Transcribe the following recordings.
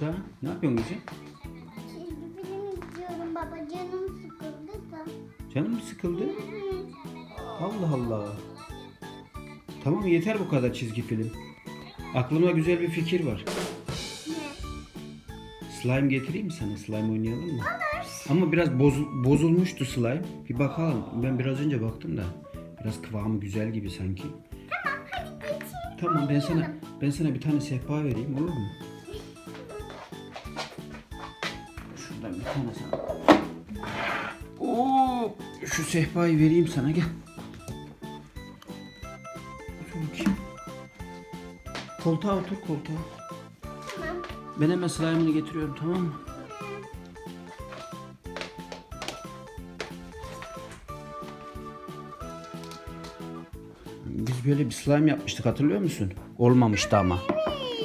Da ne yapıyorsun kızım? Çizgi film izliyorum baba canım sıkıldı da. Canım mı sıkıldı? Allah Allah. Tamam yeter bu kadar çizgi film. Aklıma güzel bir fikir var. Ne? Slime getireyim mi sana? Slime oynayalım mı? Ama biraz bozul- bozulmuştu slime. Bir bakalım. Ben biraz önce baktım da. Biraz kıvamı güzel gibi sanki. Tamam hadi geçin. Tamam ben sana ben sana bir tane sehpa vereyim olur mu? Sana. Oo, şu sehpayı vereyim sana gel. Otur bakayım. Koltuğa otur koltuğa. Tamam. Ben hemen slime'ını getiriyorum tamam mı? Biz böyle bir slime yapmıştık hatırlıyor musun? Olmamıştı ama. Evet.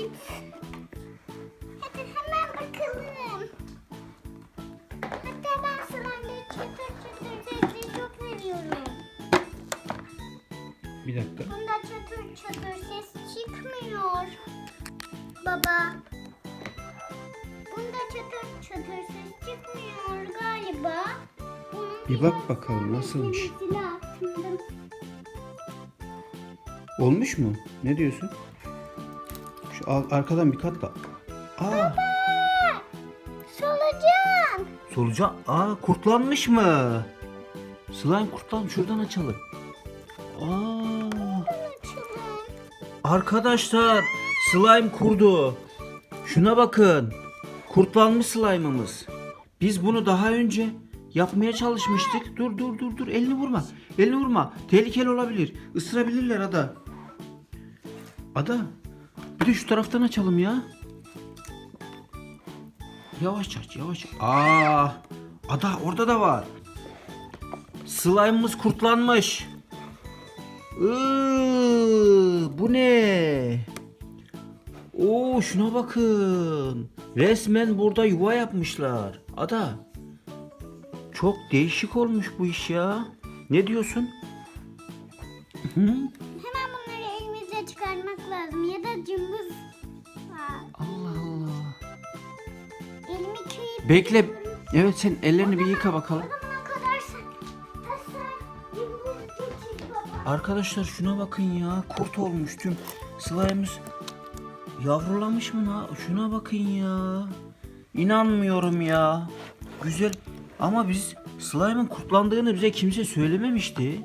Ses çıkmıyor. Baba. Bunda çatır çatır ses çıkmıyor galiba. Bunun Bir bak bakalım nasılmış. Olmuş mu? Ne diyorsun? Şu arkadan bir katla. Aa, Solucan. solucan. Aa, kurtlanmış mı? Slime kurtlanmış. Şuradan açalım. Aa. Arkadaşlar slime kurdu. Şuna bakın. Kurtlanmış slime'ımız. Biz bunu daha önce yapmaya çalışmıştık. Dur dur dur dur. Elini vurma. Elini vurma. Tehlikeli olabilir. Isırabilirler ada. Ada. Bir de şu taraftan açalım ya. Yavaş aç yavaş. Aa, ada orada da var. Slime'ımız kurtlanmış. Iıı? Oo şuna bakın. Resmen burada yuva yapmışlar. Ada. Çok değişik olmuş bu iş ya. Ne diyorsun? Hı? Hemen bunları elimizle çıkarmak lazım ya da cımbız var. Allah Allah. Elimi köyüp Bekle. Evet sen ellerini bir yıka bakalım. Arkadaşlar şuna bakın ya. Kurt olmuş tüm slime'ımız. Yavrulamış mı? na- Şuna bakın ya. İnanmıyorum ya. Güzel. Ama biz slime'ın kurtlandığını bize kimse söylememişti.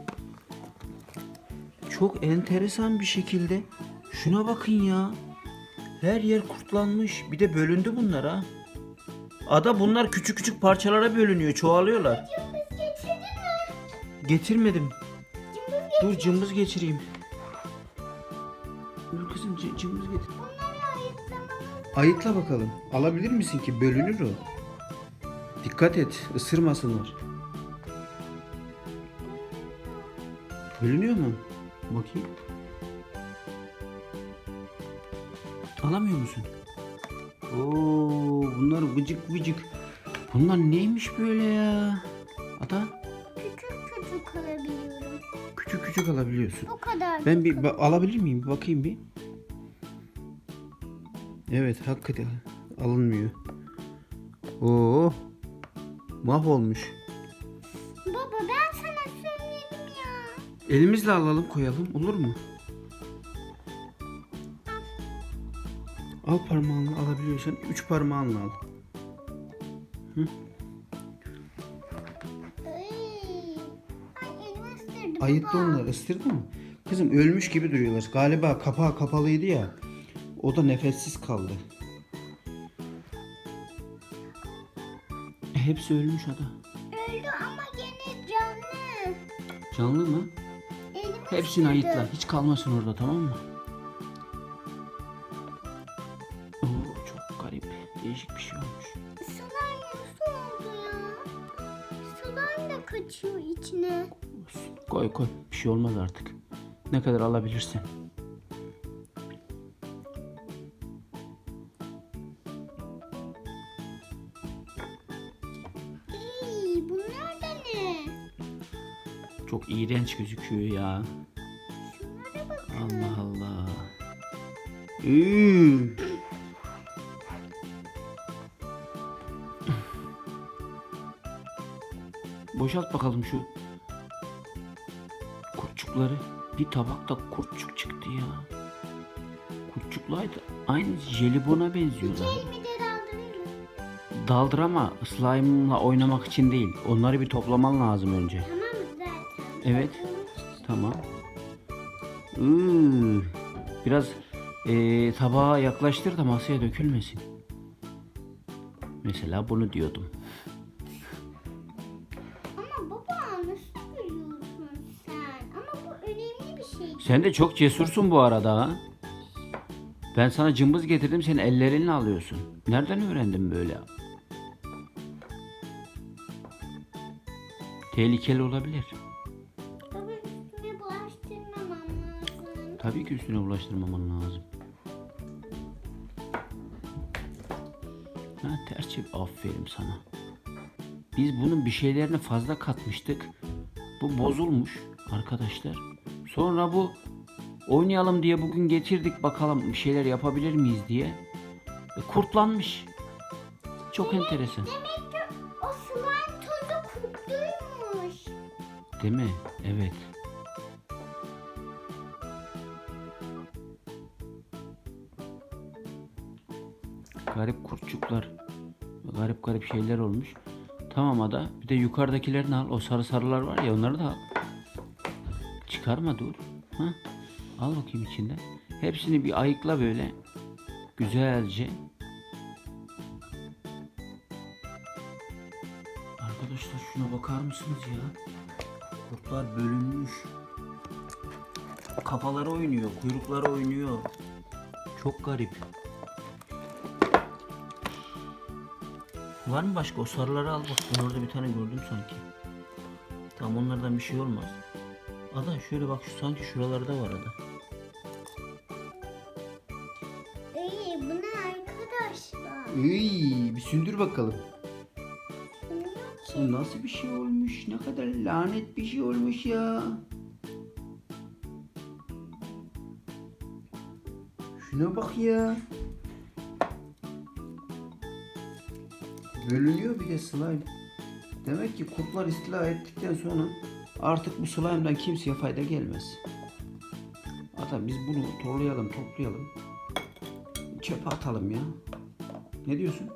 Çok enteresan bir şekilde. Şuna bakın ya. Her yer kurtlanmış. Bir de bölündü bunlar ha. Ada bunlar küçük küçük parçalara bölünüyor. Çoğalıyorlar. Cımbız getirdin mi? Getirmedim. Cımbız Dur cımbız geçireyim. Dur kızım cı- cımbız getir. Ayıklamamız Ayıkla bakalım. Alabilir misin ki? Bölünür o. Dikkat et. ısırmasınlar. Bölünüyor mu? Bakayım. Alamıyor musun? Oo, bunlar vıcık vıcık. Bunlar neymiş böyle ya? Ata küçük küçük alabiliyorum. küçük küçük alabiliyorsun. O kadar. Ben bir ba- alabilir miyim? Bir bakayım bir. Evet hakikaten alınmıyor. Oo. Mahvolmuş. Baba ben sana söyledim ya. Elimizle alalım koyalım olur mu? Al parmağınla alabiliyorsan üç parmağınla al. Isırdı Ayıttı onlar ısırdı mı? Kızım ölmüş gibi duruyorlar. Galiba kapağı kapalıydı ya. O da nefessiz kaldı. Hepsi ölmüş ada. Öldü ama gene canlı. Canlı mı? Elimi Hepsini ısırdı. ayıtla. Hiç kalmasın orada tamam mı? Oo, çok garip. Değişik bir şey olmuş. Slime nasıl oldu ya? Slime de kaçıyor içine. Koy koy. Bir şey olmaz artık. Ne kadar alabilirsin. iğrenç gözüküyor ya. Allah Allah. Hmm. Boşalt bakalım şu kurtçukları. Bir tabakta kurtçuk çıktı ya. Kurtçuklar da aynı jelibona benziyorlar. Daldır ama slime'la oynamak için değil. Onları bir toplaman lazım önce. Evet. Tamam. Iıı, biraz eee tabağa yaklaştır da masaya dökülmesin. Mesela bunu diyordum. Ama baba nasıl görüyorsun sen? Ama bu önemli bir şey. Sen de çok cesursun bu arada ha. Ben sana cımbız getirdim sen ellerinle alıyorsun. Nereden öğrendin böyle? Tehlikeli olabilir. Tabii ki üstüne bulaştırmaman lazım. Ha ters çevir. Aferin sana. Biz bunun bir şeylerini fazla katmıştık. Bu bozulmuş arkadaşlar. Sonra bu oynayalım diye bugün getirdik bakalım bir şeyler yapabilir miyiz diye. E, kurtlanmış. Çok enteresan. Demek ki o slime tozu kurtluymuş. Değil mi? Evet. Garip kurtçuklar. Garip garip şeyler olmuş. Tamam ada. Bir de yukarıdakilerini al. O sarı sarılar var ya onları da al. Çıkarma dur. Ha? Al bakayım içinden. Hepsini bir ayıkla böyle. Güzelce. Arkadaşlar şuna bakar mısınız ya? Kurtlar bölünmüş. Kafaları oynuyor, kuyrukları oynuyor. Çok garip. Var mı başka? O sarıları al bak. Ben orada bir tane gördüm sanki. Tamam onlardan bir şey olmaz. Ada şöyle bak şu sanki şuralarda var ada. İyi bu ne arkadaşlar? Iy, bir sündür bakalım. Bu nasıl bir şey olmuş? Ne kadar lanet bir şey olmuş ya. Şuna bak ya. Bölünüyor bir de slime. Demek ki kurtlar istila ettikten sonra artık bu slime'dan kimseye fayda gelmez. Hatta biz bunu torlayalım, toplayalım. Çöpe atalım ya. Ne diyorsun?